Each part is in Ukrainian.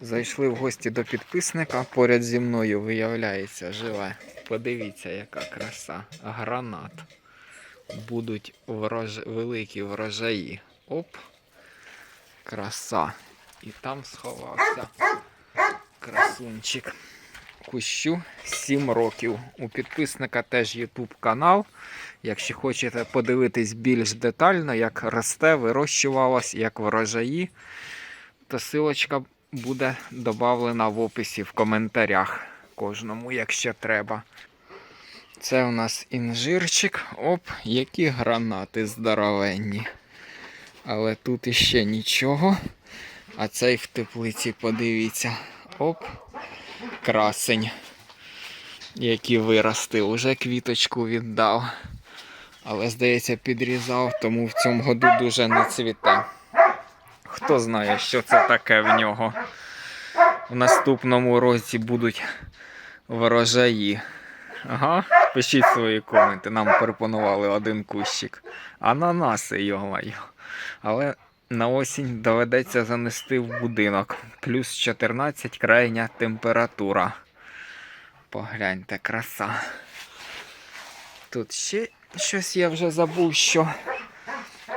Зайшли в гості до підписника. Поряд зі мною виявляється живе. Подивіться, яка краса. Гранат. Будуть врож... великі врожаї. Оп. Краса. І там сховався красунчик. Кущу 7 років. У підписника теж YouTube канал. Якщо хочете подивитись більш детально, як росте, вирощувалось, як врожаї, то силочка буде додавлена в описі в коментарях кожному, якщо треба. Це у нас інжирчик. Оп, які гранати здоровенні. Але тут іще нічого. А цей в теплиці, подивіться. Оп, красень. Який виростив. Уже квіточку віддав. Але, здається, підрізав, тому в цьому году дуже не цвіте. Хто знає, що це таке в нього. В наступному році будуть врожаї. Ага, пишіть свої коменти. Нам пропонували один кущик. Ананаси, йомаю. Але на осінь доведеться занести в будинок. Плюс 14 крайня температура. Погляньте, краса. Тут ще щось я вже забув, що.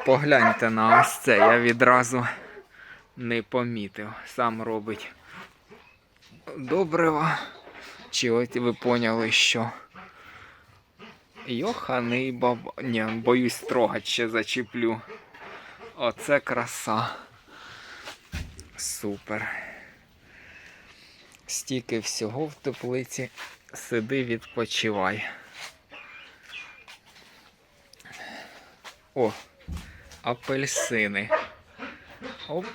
Погляньте на ось це. Я відразу не помітив. Сам робить добрива. Чи от ви поняли, що. Йоханий баба. Ні, боюсь трогать ще зачіплю. Оце краса. Супер. Стільки всього в теплиці. Сиди, відпочивай. О, апельсини. Оп.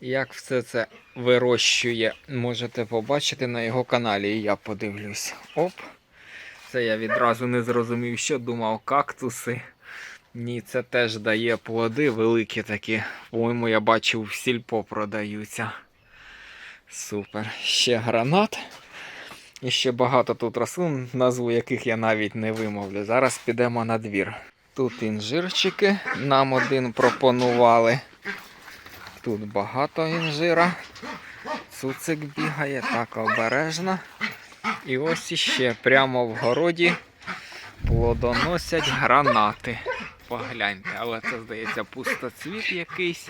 Як все це вирощує, можете побачити на його каналі, і я подивлюсь. Оп. Це я відразу не зрозумів, що думав кактуси. Ні, це теж дає плоди великі такі. По-моєму, я бачив в сільпо продаються. Супер. Ще гранат. І ще багато тут рослин, назву яких я навіть не вимовлю. Зараз підемо на двір. Тут інжирчики нам один пропонували. Тут багато інжира. Цуцик бігає, так обережно. І ось іще прямо в городі плодоносять гранати. Погляньте, але це здається пустоцвіт якийсь.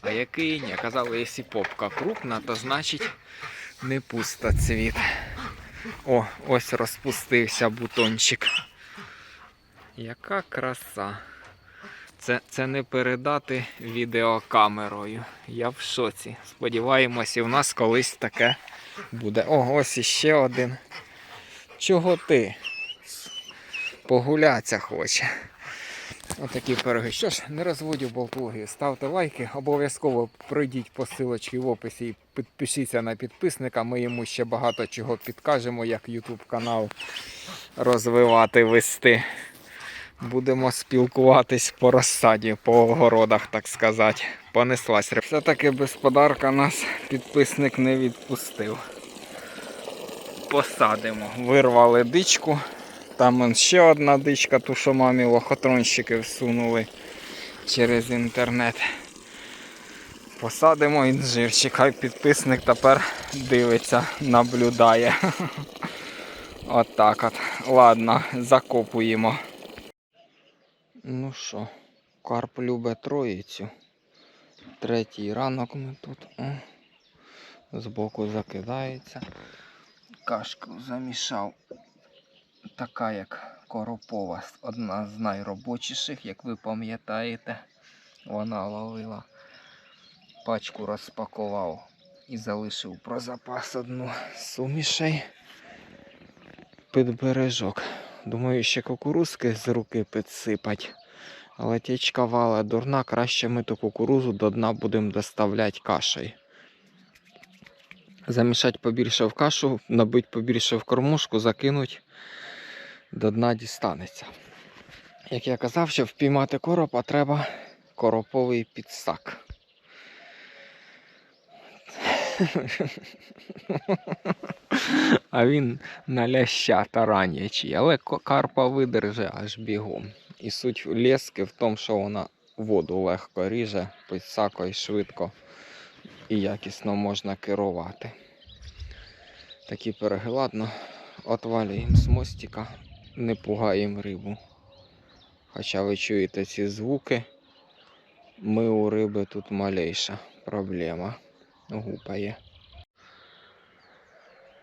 А який ні, казали, якщо попка крупна, то значить не пустоцвіт. О, ось розпустився бутончик. Яка краса. Це, це не передати відеокамерою. Я в шоці. Сподіваємося, у нас колись таке буде. О, ось іще один. Чого ти? Погуляться хоче. Отакі пироги. Що ж, не розводю болтологію. Ставте лайки, обов'язково пройдіть по силочці в описі і підпишіться на підписника. Ми йому ще багато чого підкажемо, як YouTube канал розвивати, вести. Будемо спілкуватись по розсаді, по огородах, так сказати. Понеслась. Все-таки без подарка нас підписник не відпустив. Посадимо. Вирвали дичку. Там ще одна дичка, ту, що мамі лохотронщики всунули через інтернет. Посадимо інжирчик, хай підписник тепер дивиться, наблюдає. Отак от, от. Ладно, закопуємо. Ну що, карп любить троїцю. Третій ранок ми тут. О, збоку закидається. Кашку замішав. Така як коропова, одна з найробочіших, як ви пам'ятаєте. Вона ловила. Пачку розпакував і залишив про запас одну сумішей під бережок. Думаю, ще кукурузки з руки підсипать. Але тічка вала дурна, краще ми ту кукурузу до дна будемо доставляти кашею. Замішати побільше в кашу, набити побільше в кормушку, закинуть, до дна дістанеться. Як я казав, щоб впіймати коропа, треба короповий підсак. А він на ляща таранячий, але карпа видерже аж бігом. І суть лески в тому, що вона воду легко ріже, підсакою швидко і якісно можна керувати. Такі береги, ладно, отвалюємо з мостика, не пугаємо рибу. Хоча ви чуєте ці звуки, ми у риби тут малейша проблема. Гупає.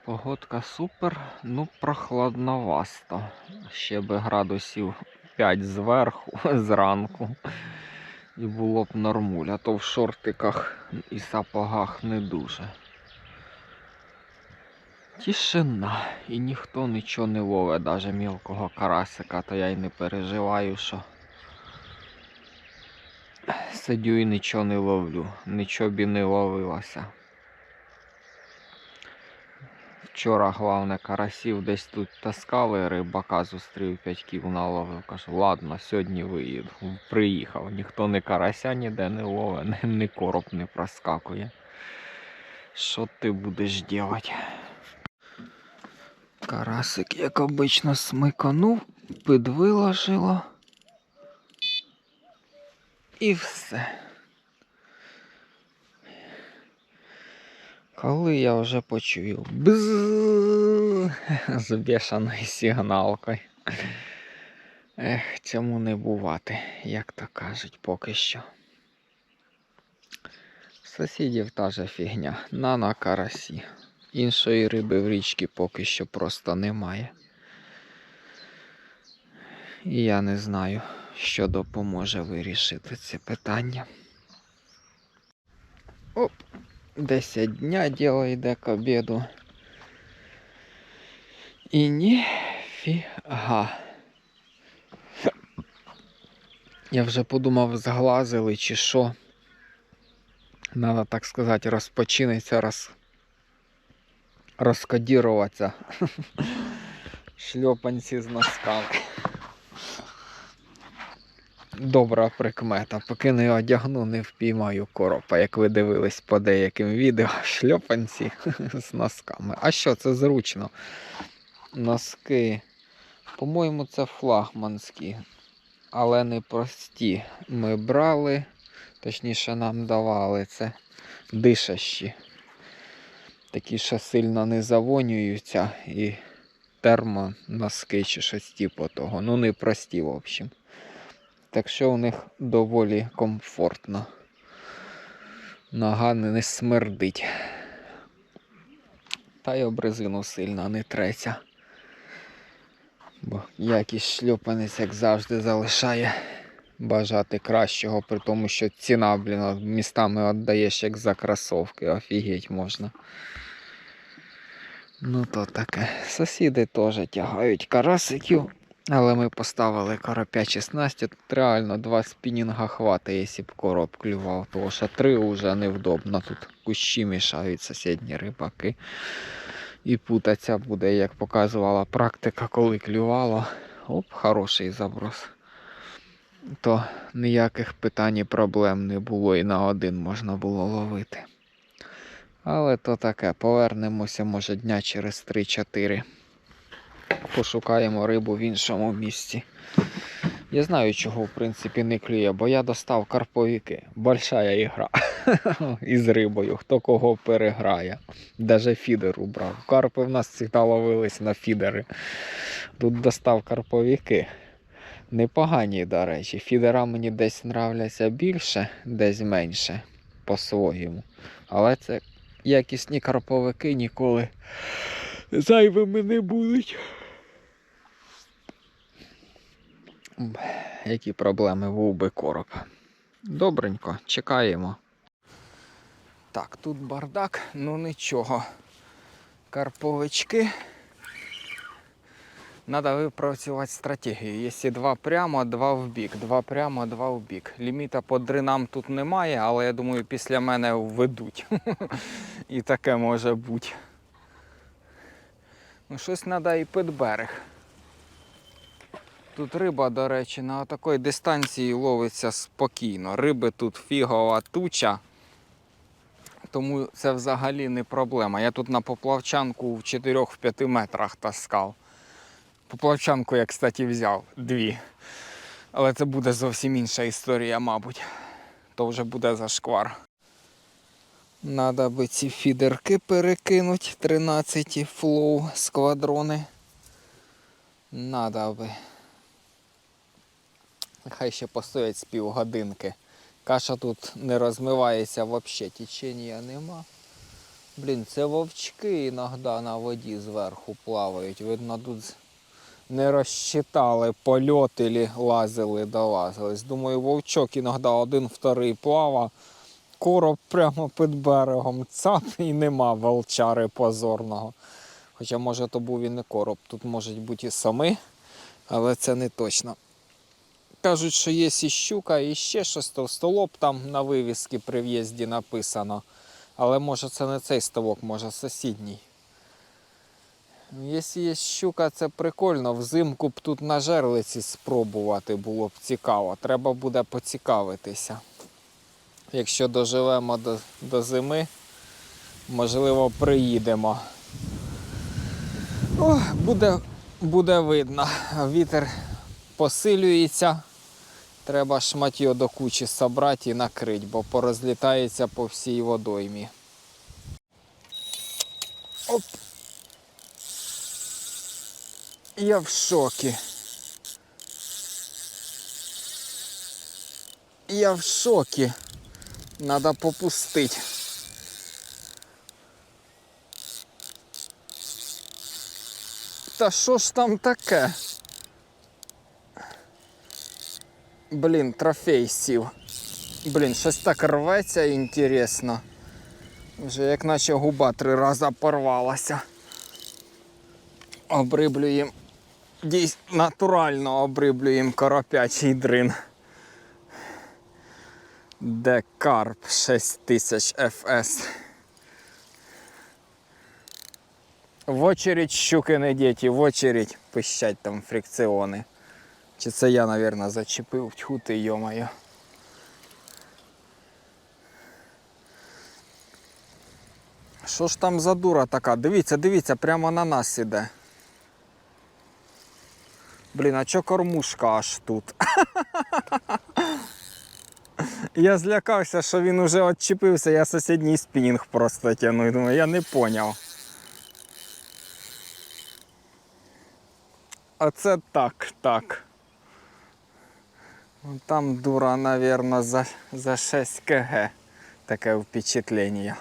Погодка супер, ну прохладновасто. Ще би градусів 5 зверху, зранку. І було б нормуль, а то в шортиках і сапогах не дуже. Тишина. І ніхто нічого не ловить, навіть мілкого карасика, то я й не переживаю, що сидю і нічого не ловлю, нічого б і не ловилося. Вчора, головне, карасів десь тут таскали, рибака зустрів 5 кіл наловив. Кажу, ладно, сьогодні виїду. Приїхав. Ніхто не карася ніде не ловить, ні, короб не проскакує. Що ти будеш робити? Карасик, як обично, смиканув, підвиложило. І все. Коли я вже почую з бешеною сигналкою. Ех, цьому не бувати, як то кажуть, поки що. Сусідів та же фігня, на на карасі. Іншої риби в річці поки що просто немає. І я не знаю, що допоможе вирішити це питання. Оп, 10 дня діло йде к обіду. І ніфіга. Я вже подумав, зглазили чи що. Надо, так сказати, розпочиниться, роз... розкодіруватися. Шльопанці з носками. Добра прикмета. Поки не одягну, не впіймаю коропа. Як ви дивились по деяким відео, шльопанці з носками. А що, це зручно? Носки. По-моєму, це флагманські, але не прості. Ми брали, точніше, нам давали це дишащі. Такі, що сильно не завонюються і термоноски чи щось типу того. Ну, не прості, в общем. Так що у них доволі комфортно. Нога не смердить. Та й об резину сильно не треться. Бо якийсь шльопанець, як завжди, залишає бажати кращого, при тому, що ціна, блін, містами віддаєш як за кросовки, офігеть можна. Ну то таке. Сусіди теж тягають карасиків. Але ми поставили коропячі снасті. Тут реально два спінінга хватить, якщо б короб клював, тому що три вже невдобно. Тут кущі мішають сусідні рибаки. І путаться буде, як показувала практика, коли клювало. Оп, хороший заброс. То ніяких питань і проблем не було і на один можна було ловити. Але то таке, повернемося, може, дня через 3-4 пошукаємо рибу в іншому місці. Я знаю, чого в принципі не клює, бо я достав карповіки. Большая ігра із рибою, хто кого переграє. Даже фідер убрав. Карпи в нас завжди ловились на фідери. Тут достав карповіки. Непогані, до речі. Фідера мені десь нравляться більше, десь менше по-своєму. Але це якісні карповики ніколи зайвими не будуть. Які проблеми вовби би короб. Добренько, чекаємо. Так, тут бардак, ну нічого. Карповички. Надо випрацювати стратегію. Якщо два прямо, два в бік. Два прямо, два в бік. Ліміта по дринам тут немає, але я думаю, після мене введуть. І таке може бути. Ну, щось треба і під берег. Тут риба, до речі, на такій дистанції ловиться спокійно. Риби тут фігова туча, тому це взагалі не проблема. Я тут на поплавчанку в 4-5 метрах таскав. Поплавчанку я, кстати, взяв дві. Але це буде зовсім інша історія, мабуть. То вже буде зашквар. Надо би ці фідерки перекинути 13 флоу сквадрони. Надо би. Хай ще постоять з півгодинки. Каша тут не розмивається взагалі, течення нема. Блін, це вовчки іноді на воді зверху плавають. Видно, тут не розчитали польот или лазили, долазились. Думаю, вовчок іноді один, вторий плава. Короб прямо під берегом. Цап і нема волчари позорного. Хоча, може, то був і не короб. Тут можуть бути і сами, але це не точно. Кажуть, що є і щука, і ще щось товстолоб там на вивіски при в'їзді написано. Але може це не цей ставок, може сусідній. Якщо є щука, це прикольно. Взимку б тут на жерлиці спробувати було б цікаво. Треба буде поцікавитися. Якщо доживемо до, до зими, можливо, приїдемо. О, буде, буде видно. Вітер посилюється. Треба шматьо до кучі собрати і накрити, бо порозлітається по всій водоймі. Оп. Я в шокі. Я в шокі. Надо попустить. Та що ж там таке? Блін, трофей сів. Блін, щось так рветься інтересно. Вже як наче губа три рази порвалася. Обриблюємо. Дійсно натурально обриблюємо коропячий дрин. Декарп 6000 FS. В очередь щуки не діти, в очередь пищать там фрикціони. Чи це я, мабуть, зачепив, тьху ти, йомаю. Що ж там за дура така? Дивіться, дивіться, прямо на нас іде. Блін, а чо кормушка аж тут? Я злякався, що він уже відчепився, я сусідній спінінг просто тягну. Думаю, я не поняв. Оце так, так. Там дура, наверное, за, за 6 кг. Таке впечатлення.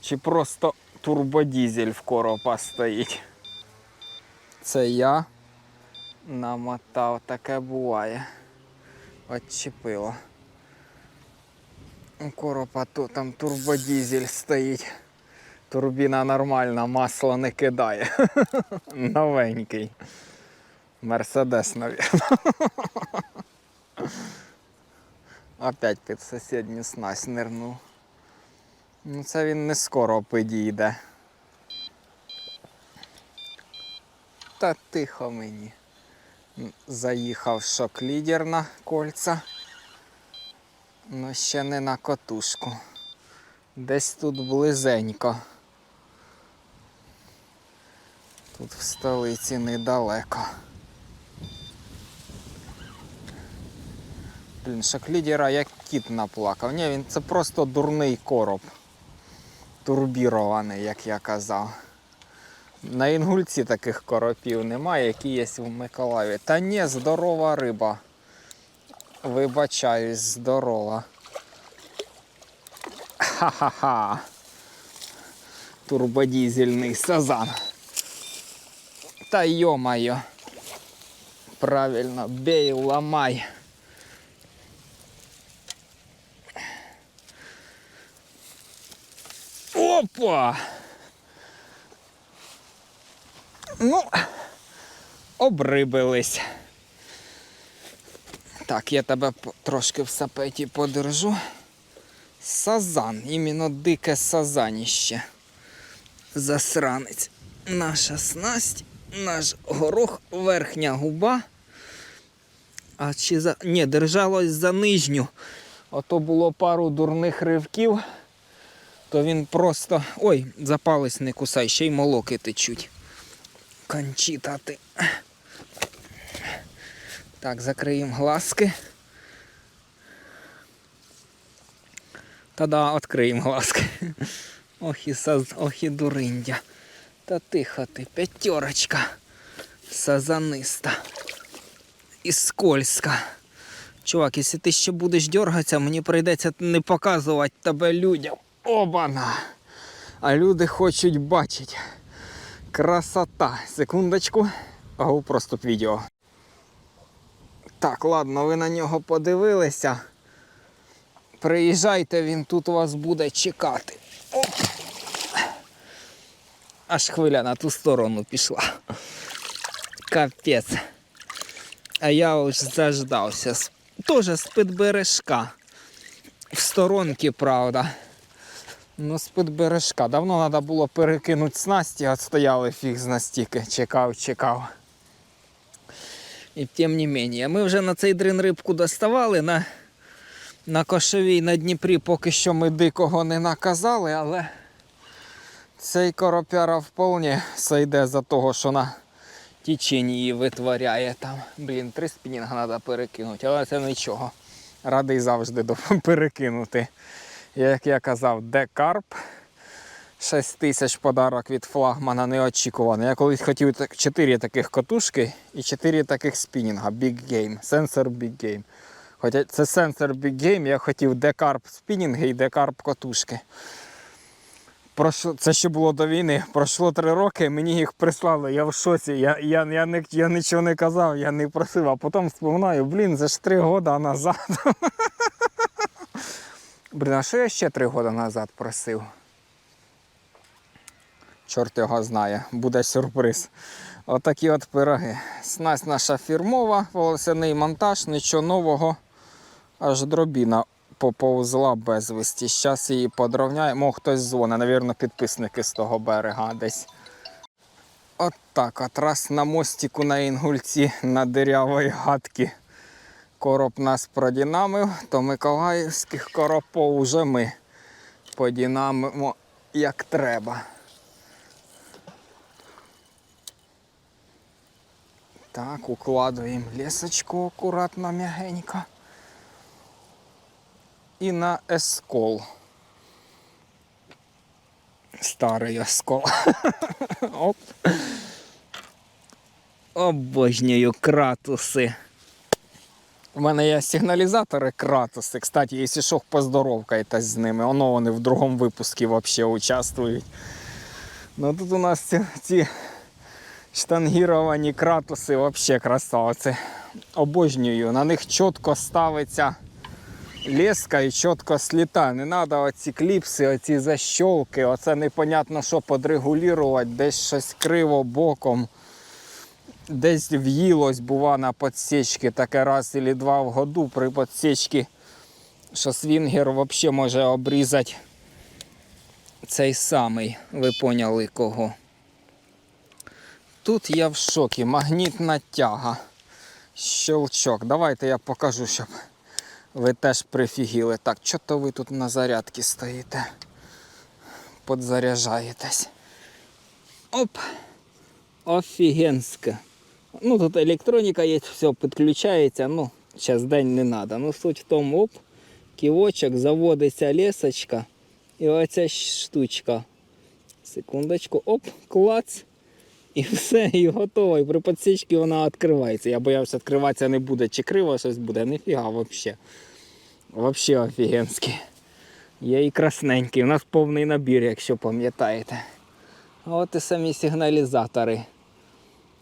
Чи просто турбодізель в коропа стоїть. Це я намотав, таке буває. Отчепило. У коропа то там турбодізель стоїть. Турбіна нормальна, масло не кидає. Новенький. Мерседес, навіть. Опять під сусідню снасть нирнув. Ну це він не скоро підійде. Та тихо мені. Заїхав шок-лідер на кольца. Ну ще не на котушку. Десь тут близенько. Тут в столиці недалеко. Блін, шоклідера як кіт наплакав. Ні, він це просто дурний короб. Турбірований, як я казав. На інгульці таких коропів немає, які є в Миколаєві. Та ні, здорова риба. Вибачаюсь, здорова. Ха-ха-ха. Турбодізельний сазан. Та йо-моє. Правильно, бей, ламай. Опа! Ну, обрибились. Так, я тебе трошки в сапеті подержу. Сазан, іменно дике сазаніще. Засранець. Наша снасть, наш горох, верхня губа. А чи за. Ні, держалось за нижню. Ото було пару дурних ривків, то він просто. Ой, за палець не кусай, ще й молоки течуть. Кончіта ти. Так, закриємо глазки. Та-да, відкриємо глазки. Ох і, саз... Ох і дуриндя. Та тихо ти, п'ятерочка. Сазаниста. І скользка. Чувак, якщо ти ще будеш дергатися, мені прийдеться не показувати тебе людям. Обана! А люди хочуть бачити. Красота. Секундочку. Ого, просто відео. Так, ладно, ви на нього подивилися. Приїжджайте, він тут вас буде чекати. Оп. Аж хвиля на ту сторону пішла. Капець. А я уж заждався. З- Тоже з-під бережка. В сторонки, правда. Ну, з-під бережка. Давно треба було перекинути снасті, от стояли фіг з настільки. Чекав, чекав. І тим не менше, ми вже на цей дрин рибку доставали на, на кошовій на Дніпрі, поки що ми дикого не наказали, але цей коропяра вполне сойде за того, що на тічені її витворяє там. Блін, три спінінга треба перекинути, але це нічого. Радий завжди перекинути. Як я казав, де карп. 6 тисяч подарок від флагмана неочікуваний. Я колись хотів 4 таких котушки і 4 таких спінінга. Big Game. Сенсор Big Game. Хоча це сенсор Big Game, я хотів декарп спінінги і декарп. Пройшло, це ще було до війни. Пройшло 3 роки, мені їх прислали. Я в шоці. Я, я, я, не, я нічого не казав, я не просив, а потім вспоминаю, блін, це ж 3 роки назад. Блін, а що я ще 3 роки назад просив? Чорт його знає, буде сюрприз. Отакі от пироги. Снасть наша фірмова, волосяний монтаж, нічого нового. Аж дробіна поповзла безвісті. Зараз її подровняємо. О, хтось дзвонить, навірно, підписники з того берега десь. От так, от раз на мостику на Інгульці на дирявої гадки короб нас продінамив, то миколаївських коропов уже ми подінамимо як треба. Так, укладуємо лесочку акуратно, м'ягенько. І на ескол. Старий ескол. Оп. Обожнюю кратуси. У мене є сигналізатори кратуси. Кстати, якщо що, поздоровкайтесь з ними. Воно вони в другому випуску взагалі участвують. Ну тут у нас ці, ці штангіровані кратуси взагалі красавці. Обожнюю. На них чітко ставиться леска і чітко сліта. Не треба оці кліпси, оці защолки. Оце непонятно, що подрегулювати, десь щось криво боком. Десь в'їлось, бува, на підсічки таке раз або два в году при підсічці, що свінгер взагалі може обрізати цей самий, ви поняли кого. Тут я в шокі, магнітна тяга. Щелчок. Давайте я покажу, щоб ви теж прифігіли. Так, що то ви тут на зарядці стоїте? Подзаряджаєтесь. Оп! Офігенське. Ну, тут електроніка є, все підключається. Ну, зараз день не треба. Ну, суть в тому, оп, ківочок, заводиться лесочка. І оця штучка. Секундочку, оп, клац. І все, і готово. І при підсічці вона відкривається. Я боявся, відкриватися не буде, чи криво щось буде, ніфіга взагалі. Взагалі офігенський. Є і красненький. У нас повний набір, якщо пам'ятаєте. От і самі сигналізатори.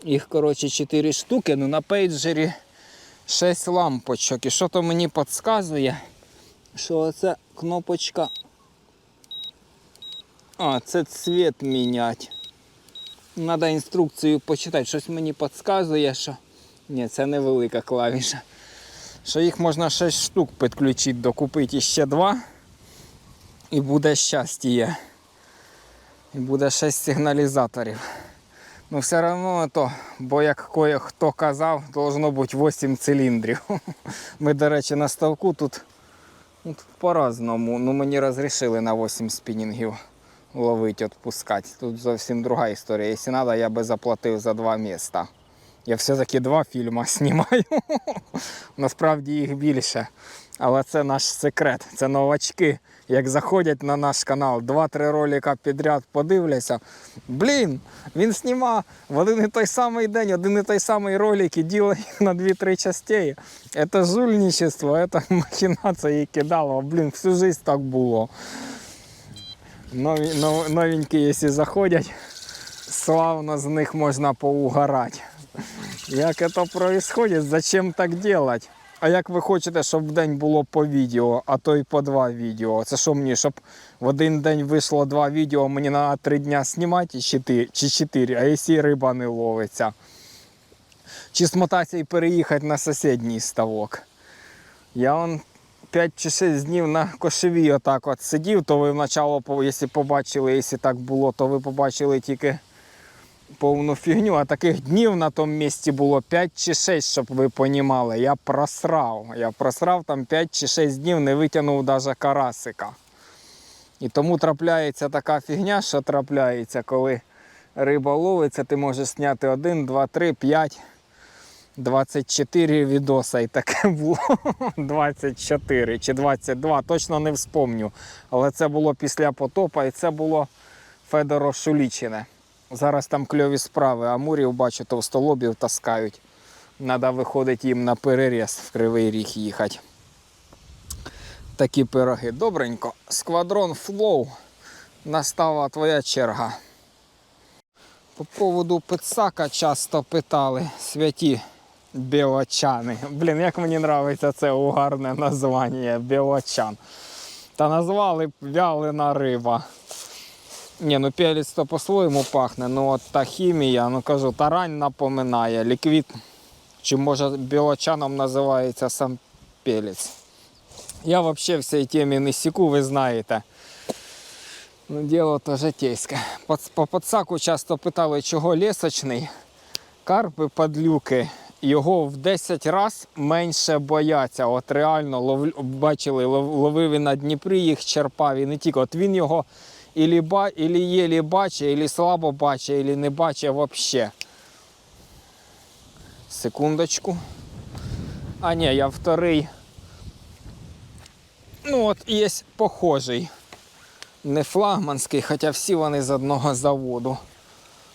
Їх, коротше, 4 штуки, ну на пейджері 6 лампочок. І що то мені підказує, що оця кнопочка. А, це цвіт міняти. Треба інструкцію почитати. Щось мені підказує, що. Ні, це невелика клавіша. Що їх можна 6 штук підключити, докупити ще 2. І буде щастя. І буде 6 сигналізаторів. Ну все одно то, бо як кое-хто казав, должно бути 8 циліндрів. Ми, до речі, на ставку тут, ну, по-разному. Ну мені розрішили на 8 спінінгів ловити, відпускати. Тут зовсім друга історія. Якщо треба, я би заплатив за два міста. Я все-таки два фільми знімаю. Насправді їх більше. Але це наш секрет. Це новачки. Як заходять на наш канал, два-три ролика підряд подивляться. Блін, він сніма в один і той самий день, один і той самий ролик і ділить на дві-три частини. Це жульничество, це махінація і кидало. Блін, всю жизнь так було. Нові, нов- новенькі, якщо заходять, славно з них можна поугарати. Як це відбувається? Зачем так робити? А як ви хочете, щоб в день було по відео, а то й по два відео? Це що мені, щоб в один день вийшло два відео, мені на три дня знімати чи чотири, а якщо риба не ловиться? Чи смотатися і переїхати на сусідній ставок? Я он 5 чи 6 днів на кошеві отак от сидів, то ви вначале, якщо побачили, якщо так було, то ви побачили тільки повну фігню, а таких днів на тому місці було 5 чи 6, щоб ви понімали. Я просрав. Я просрав там 5 чи 6 днів, не витягнув навіть карасика. І тому трапляється така фігня, що трапляється, коли риба ловиться, ти можеш зняти 1, 2, 3, 5, 24 відоса. І таке було 24 чи 22, точно не вспомню. Але це було після потопа і це було Федоро Шулічине. Зараз там кльові справи. Амурів, бачу, товстолобів таскають. Треба виходить їм на переріз в Кривий Ріг їхати. Такі пироги. Добренько. Сквадрон Флоу. Настала твоя черга. По поводу пицака часто питали святі білочани. Блін, як мені подобається це угарне названня білочан. Та назвали б вялена риба. Ні, ну пелець то по-своєму пахне, ну от та хімія, ну кажу, тарань напоминає, ліквід, чи може білочаном називається сам пелець. Я взагалі в цій темі не сіку, ви знаєте. Ну, діло то житейське. По, по подсаку часто питали, чого лісочний. Карпи падлюки його в 10 разів менше бояться. От реально лов, бачили, лов, ловив він на Дніпрі, їх черпав і не тільки. От він його ілі, ба, ілі єлі бачить, ілі слабо бачить, ілі не бачить взагалі. Секундочку. А ні, я вторий. Ну от є похожий. Не флагманський, хоча всі вони з одного заводу.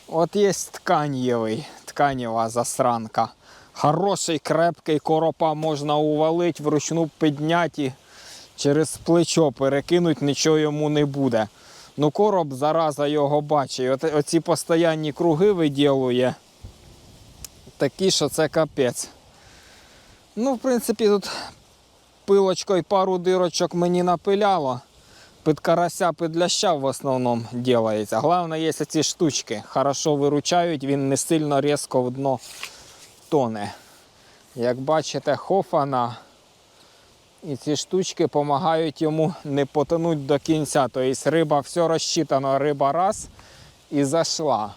От є тканєвий, тканєва засранка. Хороший, крепкий коропа можна увалити, вручну підняти, через плечо перекинуть, нічого йому не буде. Ну короб зараза його бачить. Оці постоянні круги виділує. Такі, що це капець. Ну, в принципі, тут пилочкою пару дирочок мені напиляло. Під карася, під ляща в основному ділається. Головне, є ці штучки. Хорошо виручають, він не сильно різко в дно тоне. Як бачите, хофана. І ці штучки допомагають йому не потонути до кінця. Тобто риба все розчитано, риба раз і зайшла.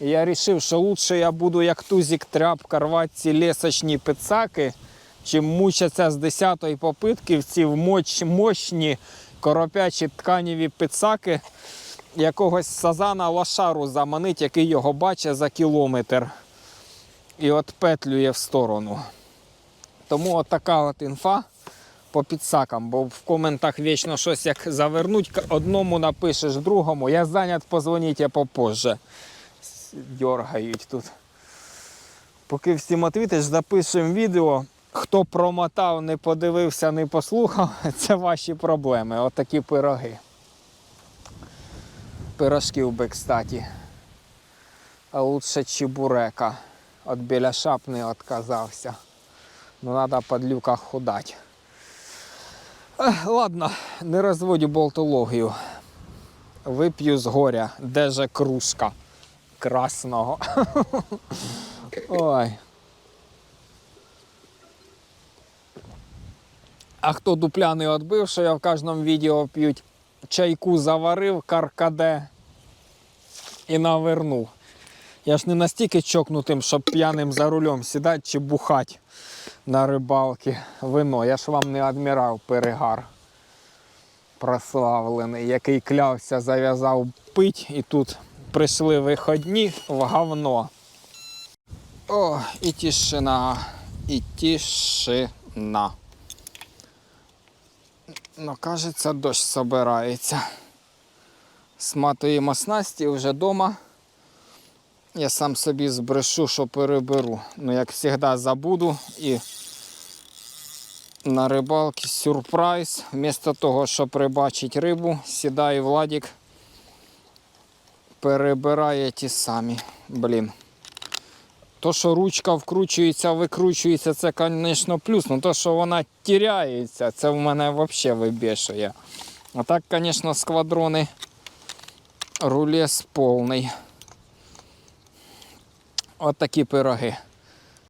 І я вирішив, що краще я буду як тузик тряпка рвати ці лісочні пицаки, чим мучатися з 10-ї попитки в ці мощні коропячі тканіві пицаки якогось сазана лошару заманить, який його бачить за кілометр і от петлює в сторону. Тому от така от інфа по підсакам, бо в коментах вічно щось як завернуть, одному напишеш, другому. Я зайнят, позвоніть попозже. С- Дергають тут. Поки всім відповідиш, запишемо відео. Хто промотав, не подивився, не послухав, це ваші проблеми. Отакі пироги. Пирожків би, кстати. А лучше чебурека. От біля шап не відказався. Ну, треба подлюка худать. Ладно, не розводю болтологію. Вип'ю з горя, де же кружка красного. Ой. А хто дупляний відбив, що я в кожному відео п'ють чайку заварив, каркаде і навернув. Я ж не настільки чокнутим, щоб п'яним за рулем сідати чи бухати на рибалки вино. Я ж вам не адмірал перегар прославлений, який клявся, зав'язав пить і тут прийшли виходні в говно. О, і тишина, і тишина. Ну, кажеться, дощ собирається. Сматуємо снасті вже вдома. Я сам собі збрешу, що переберу. Ну, як завжди, забуду і на рибалки сюрприз. Вмісто того, щоб прибачити рибу, сідає Владик, перебирає ті самі. Блін. То, що ручка вкручується, викручується, це, звісно, плюс. Ну то, що вона тіряється, це в мене взагалі вибішує. А так, звісно, сквадрони рулес повний. От такі пироги.